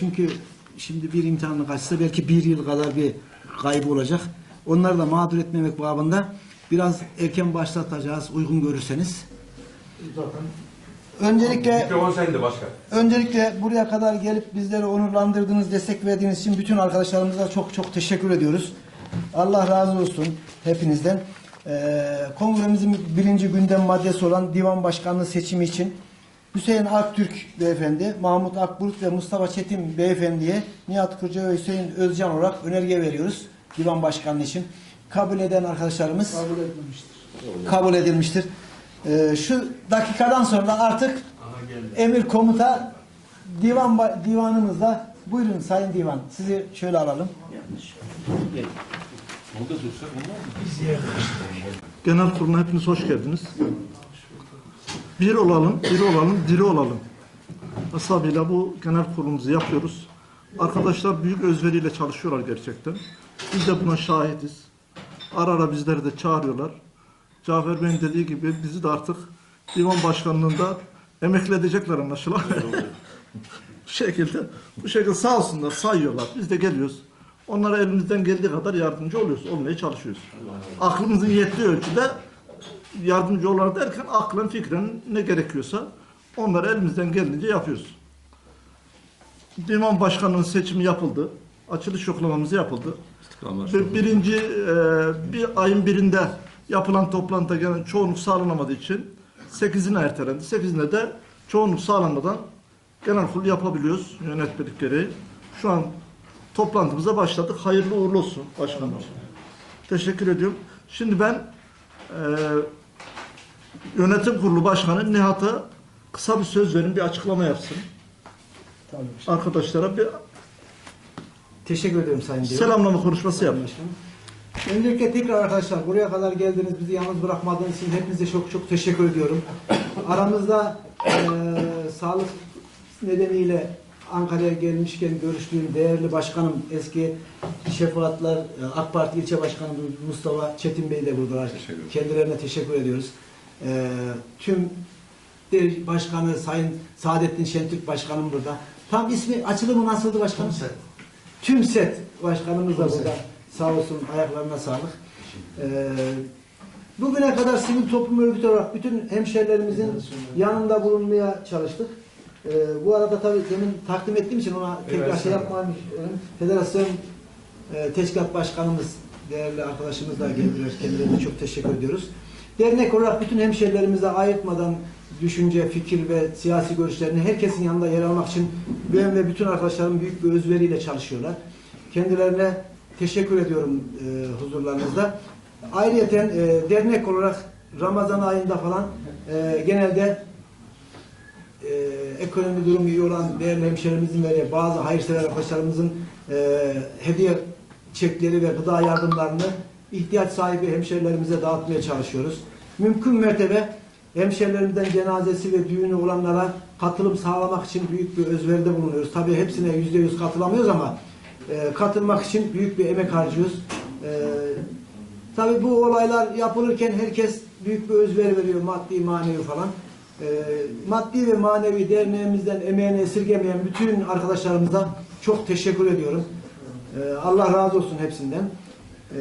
Çünkü şimdi bir imtihanı kaçsa belki bir yıl kadar bir kaybı olacak. Onları da mağdur etmemek babında biraz erken başlatacağız uygun görürseniz. Öncelikle Mikrofon sende başkan. öncelikle buraya kadar gelip bizleri onurlandırdığınız, destek verdiğiniz için bütün arkadaşlarımıza çok çok teşekkür ediyoruz. Allah razı olsun hepinizden. Ee, kongremizin birinci gündem maddesi olan divan başkanlığı seçimi için Hüseyin Aktürk beyefendi, Mahmut Akbulut ve Mustafa Çetin beyefendiye Nihat Kırca ve Hüseyin Özcan olarak önerge veriyoruz divan başkanlığı için. Kabul eden arkadaşlarımız kabul edilmiştir. Kabul edilmiştir. Ee, şu dakikadan sonra artık emir komuta divan divanımızda buyurun sayın divan sizi şöyle alalım. Genel kuruluna hepiniz hoş geldiniz. Bir olalım, bir olalım, diri olalım. Hesabıyla bu genel kurulumuzu yapıyoruz. Arkadaşlar büyük özveriyle çalışıyorlar gerçekten. Biz de buna şahidiz. Ara ara bizleri de çağırıyorlar. Cafer Bey'in dediği gibi bizi de artık divan başkanlığında emekli edecekler anlaşılan. bu şekilde, bu şekilde sağ olsunlar, sayıyorlar. Biz de geliyoruz. Onlara elimizden geldiği kadar yardımcı oluyoruz, olmaya çalışıyoruz. Aklımızın yettiği ölçüde yardımcı olar derken aklen fikren ne gerekiyorsa onları elimizden geldiğince yapıyoruz. Divan Başkanı'nın seçimi yapıldı. Açılış yoklamamız yapıldı. Bir, birinci e, bir ayın birinde yapılan toplantıda gelen çoğunluk sağlanamadığı için 8'ine ertelendi. 8'ine de çoğunluk sağlanmadan genel kurul yapabiliyoruz yönetmelik gereği. Şu an toplantımıza başladık. Hayırlı uğurlu olsun başkanım. Teşekkür ediyorum. Şimdi ben e, yönetim kurulu başkanı Nihat'a kısa bir söz verin, bir açıklama yapsın. Tabii. Arkadaşlara bir Teşekkür ederim sayın divan. selamlama konuşması yap. Başkanım. Öncelikle tekrar arkadaşlar buraya kadar geldiniz bizi yalnız bırakmadığınız için hepinize çok çok teşekkür ediyorum. Aramızda eee, sağlık nedeniyle Ankara'ya gelmişken görüştüğüm değerli başkanım eski Şefaatler e, AK Parti ilçe başkanı Mustafa Çetin Bey de buradalar. Kendilerine teşekkür ediyoruz. Eee, tüm de- başkanı Sayın Saadettin Şentürk başkanım burada. Tam ismi açılımı nasıldı başkanım? Tüm set başkanımız da burada. Sağ olsun ayaklarına sağlık. Ee, bugüne kadar sivil toplum örgütü olarak bütün hemşerilerimizin yanında bulunmaya çalıştık. Ee, bu arada tabii demin takdim ettiğim için ona tekrar şey yapmayayım. Federasyon e, Teşkilat Başkanımız, değerli arkadaşımız da geldiler. Kendilerine çok teşekkür ediyoruz. Dernek olarak bütün hemşerilerimize ayırtmadan düşünce, fikir ve siyasi görüşlerini herkesin yanında yer almak için ben ve bütün arkadaşlarım büyük bir özveriyle çalışıyorlar. Kendilerine teşekkür ediyorum e, huzurlarınızda. Ayrıca e, dernek olarak Ramazan ayında falan e, genelde e, ekonomi durumu iyi olan değerli hemşehrilerimizin ve bazı hayırsever arkadaşlarımızın e, hediye çekleri ve gıda yardımlarını ihtiyaç sahibi hemşehrilerimize dağıtmaya çalışıyoruz. Mümkün mertebe hemşehrilerimizden cenazesi ve düğünü olanlara katılım sağlamak için büyük bir özveride bulunuyoruz. Tabii hepsine yüzde yüz katılamıyoruz ama e, katılmak için büyük bir emek harcıyoruz. E, Tabii bu olaylar yapılırken herkes büyük bir özveri veriyor maddi manevi falan. Ee, maddi ve manevi derneğimizden emeğini esirgemeyen bütün arkadaşlarımıza çok teşekkür ediyorum. Ee, Allah razı olsun hepsinden. Ee,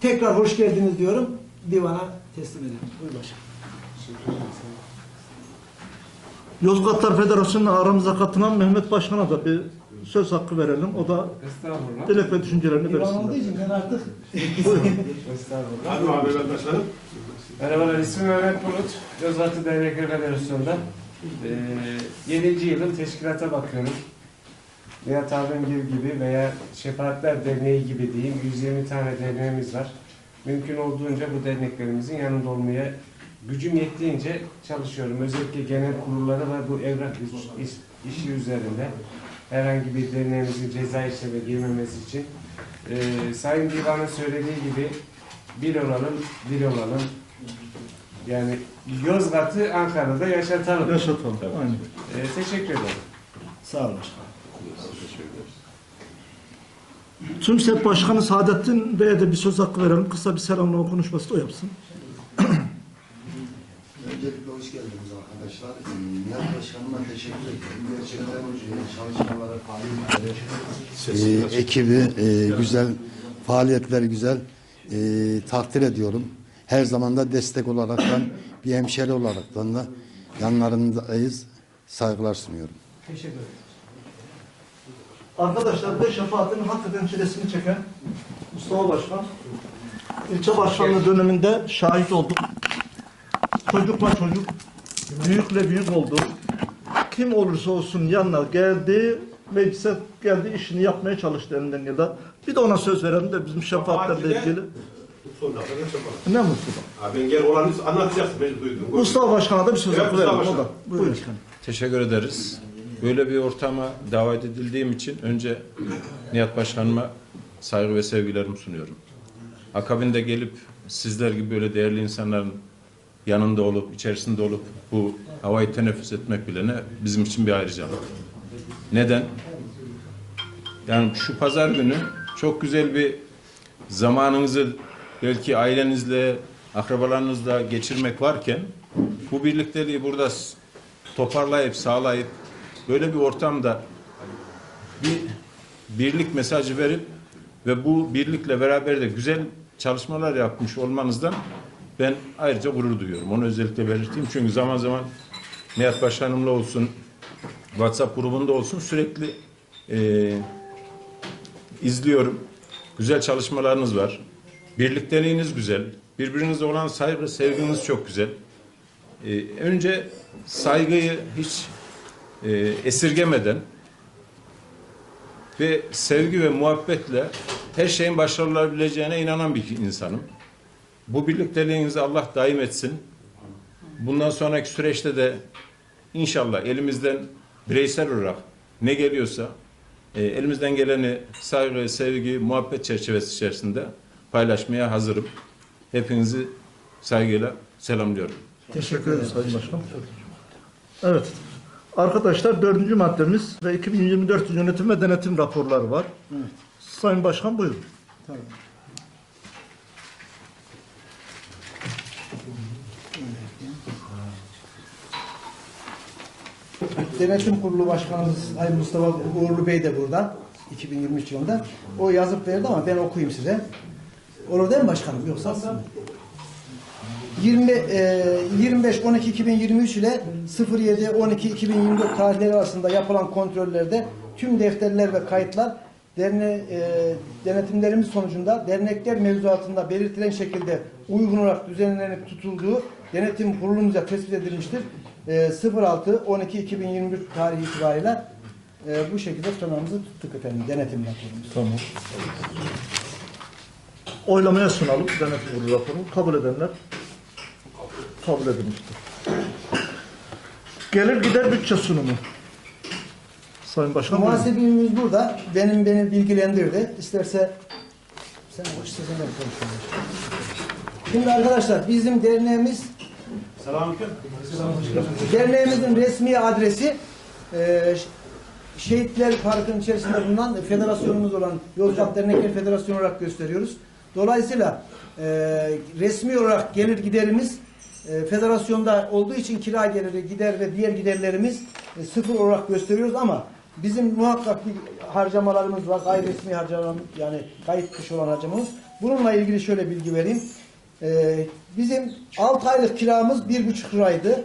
tekrar hoş geldiniz diyorum. Divana teslim edelim. Buyur başkanım. Yozgatlar Federasyonu'na aramıza katılan Mehmet Başkan'a da bir söz hakkı verelim. O da Estağfurullah. dilek ve düşüncelerini olduğu versin. için ben artık Estağfurullah. Hadi abi arkadaşlarım. Merhabalar, ismim Mehmet Bulut. Yozgatlı Devlet Federasyonu'nda. Ee, 7. yılın teşkilata bakıyorum. Nihat abim gibi, gibi veya Şefaatler Derneği gibi diyeyim 120 tane derneğimiz var. Mümkün olduğunca bu derneklerimizin yanında olmaya gücüm yettiğince çalışıyorum. Özellikle genel kurulları ve bu evrak iş- iş- işi üzerinde herhangi bir derneğimizin ceza işleme girmemesi için. Ee, Sayın Divan'ın söylediği gibi bir olalım, bir olalım. Yani Yozgat'ı Ankara'da yaşatalım. Yaşatalım. Aynen. Ee, teşekkür ederim. sağ olun başkanım. Tüm set başkanı Saadettin Bey'e de bir söz hakkı verelim. Kısa bir selamlama konuşması da o yapsın. Öncelikle hoş geldiniz arkadaşlar. Ee, Nihat Başkanıma teşekkür ederim. Gerçekten çalışmaları, faaliyetleri, e, ekibi e, güzel, faaliyetleri güzel. E, takdir ediyorum. Her zaman da destek olaraktan, bir hemşeri olaraktan da yanlarındayız. Saygılar sunuyorum. Teşekkür ederim. Arkadaşlar bu şefaatin hakikaten çilesini çeken Mustafa Başkan ilçe başkanlığı döneminde şahit olduk. Çocukla çocuk, büyükle büyük oldu. Kim olursa olsun yanına geldi, meclise geldi, işini yapmaya çalıştı elinden geldi. Bir de ona söz verelim de bizim şefaatlerle ilgili. Ne Mustafa? Abi ben gel olanı anlatacaksın. Ben duydum. Mustafa Başkan'a da bir söz Evet, verelim. Da. Başkan. Buyurun. Teşekkür ederiz. Böyle bir ortama davet edildiğim için önce Nihat Başkanıma saygı ve sevgilerimi sunuyorum. Akabinde gelip sizler gibi böyle değerli insanların yanında olup, içerisinde olup bu havayı teneffüs etmek bile ne bizim için bir ayrıcalık. Neden? Yani şu pazar günü çok güzel bir zamanınızı belki ailenizle, akrabalarınızla geçirmek varken bu birlikteliği burada toparlayıp sağlayıp böyle bir ortamda bir birlik mesajı verip ve bu birlikle beraber de güzel çalışmalar yapmış olmanızdan ben ayrıca gurur duyuyorum. Onu özellikle belirteyim. Çünkü zaman zaman Nihat Başkanımla olsun, WhatsApp grubunda olsun sürekli eee izliyorum. Güzel çalışmalarınız var. Birlikteliğiniz güzel. Birbirinize olan saygı, sevginiz çok güzel. Ee, önce saygıyı hiç e, esirgemeden ve sevgi ve muhabbetle her şeyin başarılabileceğine inanan bir insanım. Bu birlikteliğinizi Allah daim etsin. Bundan sonraki süreçte de inşallah elimizden bireysel olarak ne geliyorsa e, elimizden geleni saygı, sevgi, muhabbet çerçevesi içerisinde paylaşmaya hazırım. Hepinizi saygıyla selamlıyorum. Teşekkür ederiz Sayın Başkan. Evet. Arkadaşlar dördüncü maddemiz ve 2024 yönetim ve denetim raporları var. Sayın Başkan buyurun. Tamam. Denetim Kurulu Başkanımız Sayın Mustafa Uğurlu Bey de burada. 2023 yılında. O yazıp verdi ama ben okuyayım size. Olur değil mi başkanım? Yoksa 20 e, 25 12 2023 ile 07 12 2024 tarihleri arasında yapılan kontrollerde tüm defterler ve kayıtlar derne, e, denetimlerimiz sonucunda dernekler mevzuatında belirtilen şekilde uygun olarak düzenlenip tutulduğu denetim kurulumuzca tespit edilmiştir. E, 06 12 2023 tarihi itibariyle e, bu şekilde tutanağımızı tuttuk efendim denetim raporumuz. Tamam. Oylamaya sunalım denetim kurulu raporunu. Kabul edenler kabul edilmiştir. Gelir gider bütçe sunumu. Sayın Başkan buyurun. Muhasebimiz burada. Benim beni bilgilendirdi. İsterse sen hoş istersen ben konuşayım. Şimdi arkadaşlar bizim derneğimiz derneğimizin resmi adresi e, Şehitler Parkı'nın içerisinde bulunan federasyonumuz olan Yozgat Dernekler Federasyonu olarak gösteriyoruz. Dolayısıyla e, resmi olarak gelir giderimiz e, federasyonda olduğu için kira geliri, gider ve diğer giderlerimiz e, sıfır olarak gösteriyoruz ama bizim muhakkak bir harcamalarımız var. Gayri resmi harcamalarımız yani kayıt dışı olan harcamamız. Bununla ilgili şöyle bilgi vereyim. E, bizim 6 aylık kiramız 1,5 liraydı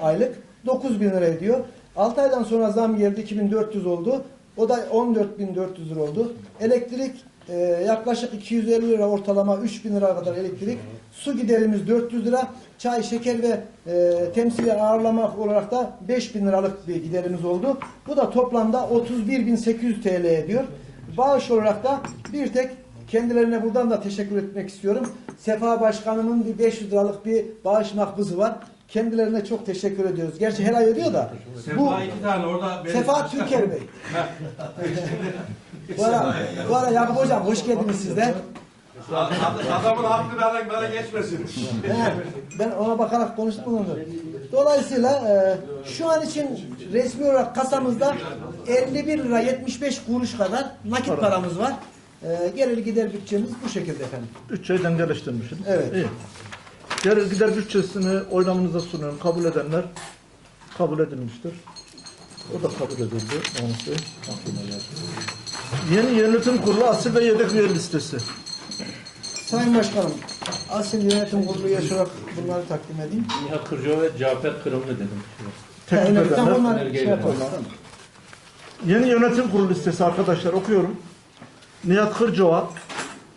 aylık. 9 bin lira ediyor. 6 aydan sonra zam geldi 2400 oldu. O da 14.400 lira oldu. Elektrik e, yaklaşık 250 lira ortalama 3000 lira kadar elektrik. Su giderimiz 400 lira. Çay, şeker ve e, temsili ağırlamak olarak da 5000 liralık bir giderimiz oldu. Bu da toplamda 31.800 TL ediyor. Bağış olarak da bir tek kendilerine buradan da teşekkür etmek istiyorum. Sefa Başkanımın bir 500 liralık bir bağış makbuzu var. Kendilerine çok teşekkür ediyoruz. Gerçi her ay ödüyor da. Bu Sefa iki tane orada Sefa Türker Bey. bu ara, bu ara Yakup Hocam hoş geldiniz siz de. Ad- Adamın hakkı bana, bana geçmesin. Ben ona bakarak konuştum onu. Dolayısıyla e, şu an için resmi olarak kasamızda 51 lira 75 kuruş kadar nakit paramız var. E, gelir gider bütçemiz bu şekilde efendim. Bütçeyi dengeleştirmişsiniz. Evet. İyi. Gelir gider bütçesini oylamanıza sunuyorum. Kabul edenler kabul edilmiştir. O da kabul edildi. Maalesef. Yeni yönetim kurulu asil ve yedek üye listesi. Sayın Başkanım, Asil Yönetim Kurulu yaşarak bunları takdim edeyim. Nihat Kırcı ve Cafer Kırımlı dedim. Teklif edenler. onlar Önerge şey yapalım. Yeni yönetim kurulu listesi arkadaşlar okuyorum. Nihat Kırcova,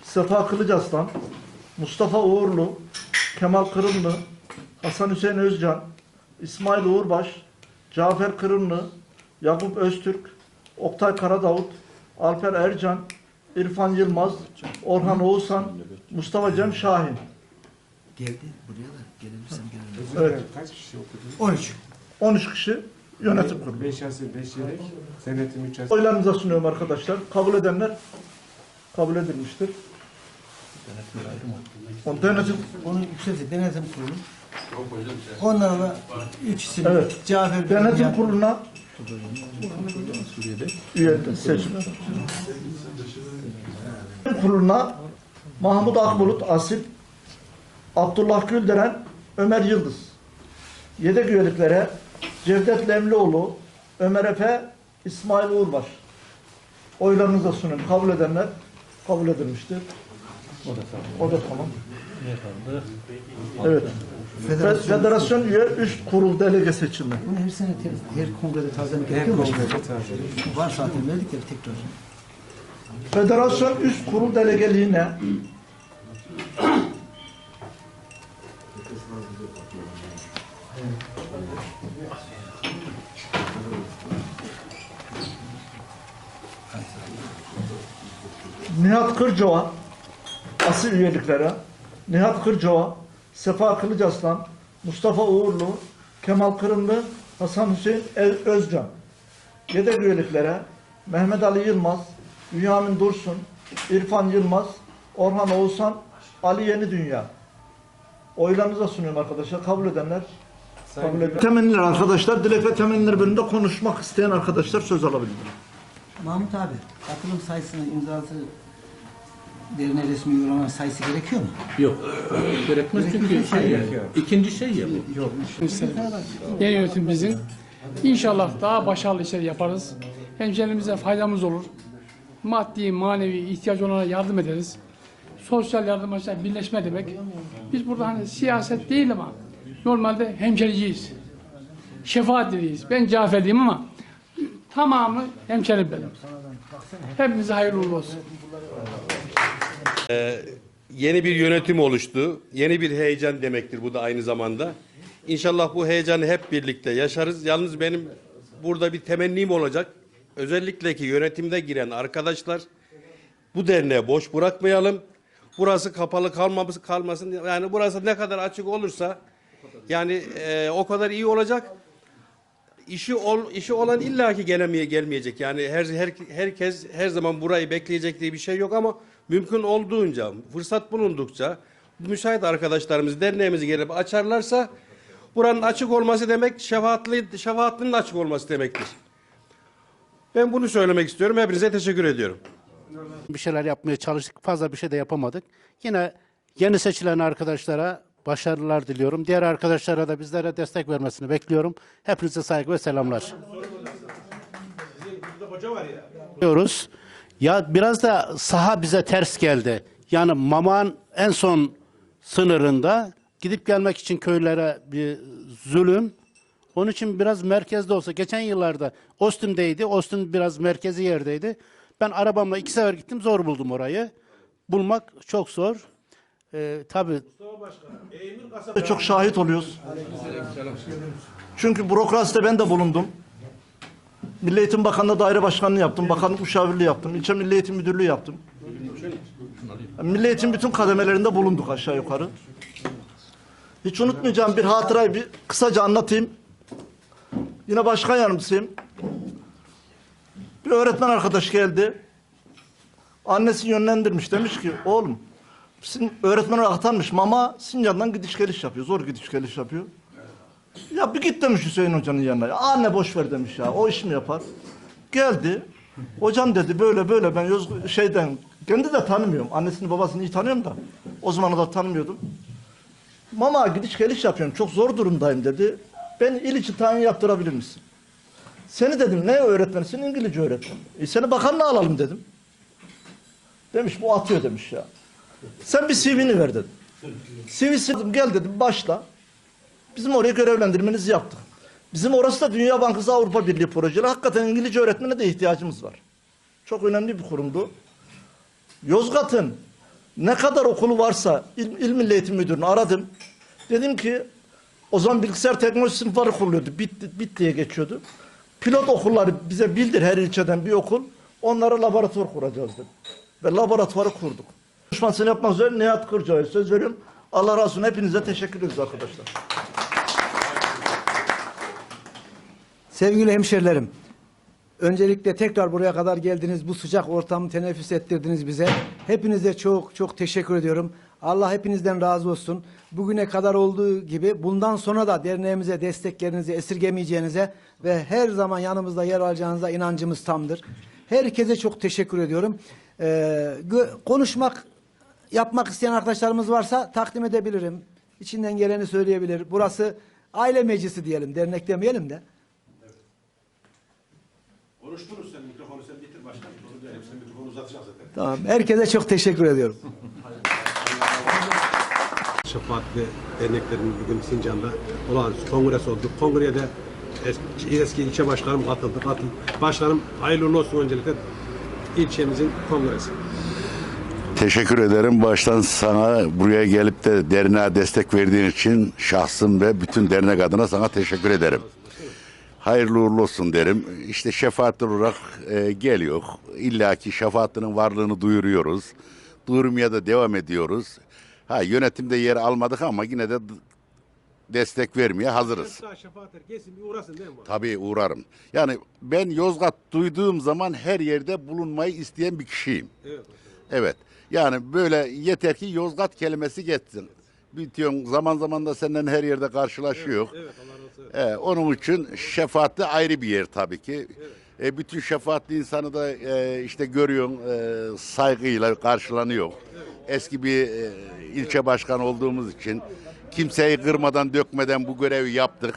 Sefa Kılıçaslan, Mustafa Uğurlu, Kemal Kırımlı, Hasan Hüseyin Özcan, İsmail Uğurbaş, Cafer Kırımlı, Yakup Öztürk, Oktay Karadavut, Alper Ercan, İrfan Yılmaz, Orhan Oğuzhan, Mustafa Cem Şahin. Geldi buraya da gelebilirsem gelelim. Evet. Kaç kişi okudu? 13. 13 kişi yönetim kurulu. 5 asil, 5 yedek. Senetim 3 asil. Oylarınıza sunuyorum arkadaşlar. Kabul edenler kabul edilmiştir. O denetim Onun yükselti denetim kurulu. Ondan da isim. Evet. Cafer denetim Cafer- kuruluna üye seçme. kuruluna Mahmut Akbulut Asil, Abdullah Gülderen, Ömer Yıldız. Yedek üyeliklere Cevdet Lemlioğlu, Ömer Efe, İsmail Uğurbaş. Oylarınıza sunuyorum. Kabul edenler kabul edilmiştir. O da tamam. O da tamam. Ne kaldı? Evet. Federasyon. Federasyon üye üst kurul delege seçimi. Bunu her sene te- her kongrede tazelik Her yapıyor mu? kongrede taze. Var zaten verdik ya tekrar. Federasyon üst kurul delegeliğine Nihat Kırcova asil üyeliklere Nihat Kırcova, Sefa Kılıçaslan, Mustafa Uğurlu, Kemal Kırımlı, Hasan Hüseyin Özcan. Yedek üyeliklere Mehmet Ali Yılmaz, Bünyamin Dursun, İrfan Yılmaz, Orhan Oğuzhan, Ali Yeni Dünya. Oylarınıza sunuyorum arkadaşlar. Kabul edenler kabul edenler. Temenniler arkadaşlar. Dilek ve temenniler bölümünde konuşmak isteyen arkadaşlar söz alabilir. Mahmut abi katılım sayısını imzası derine resmi yollanan sayısı gerekiyor mu? Yok. Gerekmez çünkü şey ya. İkinci şey ya bu. Yeni yönetimimizin inşallah daha başarılı işler yaparız. Hemşehrilerimize faydamız olur. Maddi, manevi ihtiyaç olanlara yardım ederiz. Sosyal yardım aşağı birleşme demek. Biz burada hani siyaset değil ama normalde hemşericiyiz. Şefaat diliyiz. Ben Caferliyim ama tamamı hemşerim benim. Hepimize hayırlı uğurlu olsun. Yeni bir yönetim oluştu. Yeni bir heyecan demektir bu da aynı zamanda. İnşallah bu heyecanı hep birlikte yaşarız. Yalnız benim burada bir temennim olacak. Özellikle ki yönetimde giren arkadaşlar bu derneği boş bırakmayalım. Burası kapalı kalmaması kalmasın. Yani burası ne kadar açık olursa yani e, o kadar iyi olacak. İşi ol, işi olan illaki gelemeye gelmeyecek. Yani her, her herkes her zaman burayı bekleyecek diye bir şey yok ama mümkün olduğunca, fırsat bulundukça müsait arkadaşlarımız derneğimizi gelip açarlarsa buranın açık olması demek şefaatli şefaatlinin açık olması demektir. Ben bunu söylemek istiyorum. Hepinize teşekkür ediyorum. bir şeyler yapmaya çalıştık. Fazla bir şey de yapamadık. Yine yeni seçilen arkadaşlara başarılar diliyorum. Diğer arkadaşlara da bizlere destek vermesini bekliyorum. Hepinize saygı ve selamlar. Diyoruz. Ya biraz da saha bize ters geldi. Yani Maman en son sınırında gidip gelmek için köylere bir zulüm. Onun için biraz merkezde olsa. Geçen yıllarda Ostim'deydi. Ostim biraz merkezi yerdeydi. Ben arabamla iki sefer gittim. Zor buldum orayı. Bulmak çok zor. Ee, tabii Çok şahit oluyoruz. Çünkü bürokraside ben de bulundum. Milli Eğitim Bakanlığı daire başkanlığı yaptım. Bakanlık müşavirliği yaptım. İlçe Milli Eğitim Müdürlüğü yaptım. Milli Eğitim bütün kademelerinde bulunduk aşağı yukarı. Hiç unutmayacağım bir hatırayı bir kısaca anlatayım. Yine başkan yardımcısıyım. Bir öğretmen arkadaş geldi. Annesi yönlendirmiş. Demiş ki oğlum Sin, öğretmen atanmış mama Sincan'dan gidiş geliş yapıyor. Zor gidiş geliş yapıyor. Ya bir git demiş Hüseyin Hoca'nın yanına. Ya, anne boş ver demiş ya. O iş mi yapar? Geldi. Hocam dedi böyle böyle ben Yoz şeyden kendi de tanımıyorum. Annesini babasını iyi tanıyorum da. O zamana da tanımıyordum. Mama gidiş geliş yapıyorum. Çok zor durumdayım dedi. Ben il için tayin yaptırabilir misin? Seni dedim ne öğretmenisin? İngilizce öğretmen. E seni bakanlığa alalım dedim. Demiş bu atıyor demiş ya. Sen bir CV'ni ver dedim. CV'si gel dedim başla. Bizim oraya görevlendirmenizi yaptık. Bizim orası da Dünya Bankası Avrupa Birliği projeleri. Hakikaten İngilizce öğretmene de ihtiyacımız var. Çok önemli bir kurumdu. Yozgat'ın ne kadar okulu varsa İl, İl Milli Eğitim Müdürünü aradım. Dedim ki o zaman bilgisayar teknoloji sınıfları kuruluyordu. Bit, bit diye geçiyordu. Pilot okulları bize bildir her ilçeden bir okul. Onlara laboratuvar kuracağız dedim. Ve laboratuvarı kurduk. Konuşmasını yapmak üzere Nihat Kırca'ya söz veriyorum. Allah razı olsun. Hepinize teşekkür ediyoruz arkadaşlar. Sevgili hemşerilerim, öncelikle tekrar buraya kadar geldiniz, bu sıcak ortamı teneffüs ettirdiniz bize. Hepinize çok çok teşekkür ediyorum. Allah hepinizden razı olsun. Bugüne kadar olduğu gibi bundan sonra da derneğimize desteklerinizi esirgemeyeceğinize ve her zaman yanımızda yer alacağınıza inancımız tamdır. Herkese çok teşekkür ediyorum. Ee, konuşmak, yapmak isteyen arkadaşlarımız varsa takdim edebilirim. İçinden geleni söyleyebilir. Burası aile meclisi diyelim, dernek demeyelim de. Konuştunuz sen mikrofonu sen bitir başkanım. Doğru diyelim sen mikrofonu uzatacaksın zaten. Tamam. Herkese çok teşekkür ediyorum. Şefaat ve derneklerin bugün Sincan'da olağanüstü kongresi oldu. Kongreye de eski, eski ilçe başkanım katıldı. katıldı. Başkanım hayırlı olsun öncelikle ilçemizin kongresi. Teşekkür ederim. Baştan sana buraya gelip de derneğe destek verdiğin için şahsım ve bütün dernek adına sana teşekkür ederim. Hayırlı uğurlu olsun derim. İşte şefaatler olarak e, geliyor. İlla ki şefaatinin varlığını duyuruyoruz. Duyurmaya da devam ediyoruz. Ha yönetimde yer almadık ama yine de destek vermeye hazırız. Daha şefaatler gelsin bir uğrasın değil mi? Tabii uğrarım. Yani ben Yozgat duyduğum zaman her yerde bulunmayı isteyen bir kişiyim. Evet. Evet. Yani böyle yeter ki Yozgat kelimesi geçsin. Bitiyorsun zaman zaman da senden her yerde karşılaşıyor. Evet Allah razı olsun. Ee, onun için şefaatli ayrı bir yer tabii ki. E, bütün şefaatli insanı da e, işte görüyorsun e, saygıyla karşılanıyor. Eski bir e, ilçe başkanı olduğumuz için kimseyi kırmadan dökmeden bu görevi yaptık.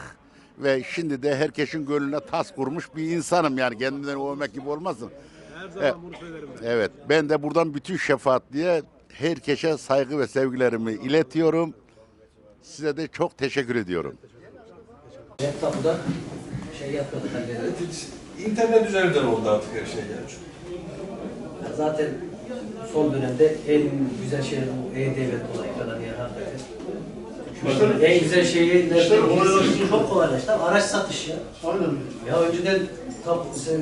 Ve şimdi de herkesin gönlüne tas kurmuş bir insanım yani kendimden övmek gibi olmasın. Her zaman Evet. bunu söylerim. ben. Evet ben de buradan bütün şefaatliye herkese saygı ve sevgilerimi iletiyorum. Size de çok teşekkür ediyorum. Tapuda şey yapıyorduk hallediyorduk. İnternet üzerinden oldu artık her şey yani. Zaten son dönemde en güzel şey bu e-devlet olayı falan yani hakikaten. Şu en güzel şeyi nerede çok kolaylaştı. Araç satışı ya. Ya önceden tap, sen,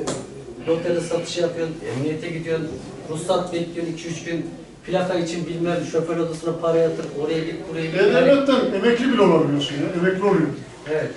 notere satışı yapıyorsun, emniyete gidiyorsun, ruhsat bekliyorsun 2-3 gün plaka için bilmem şoför odasına para yatır, oraya git buraya git. Yani- emekli bile olabiliyorsun ya. Emekli oluyor. Evet.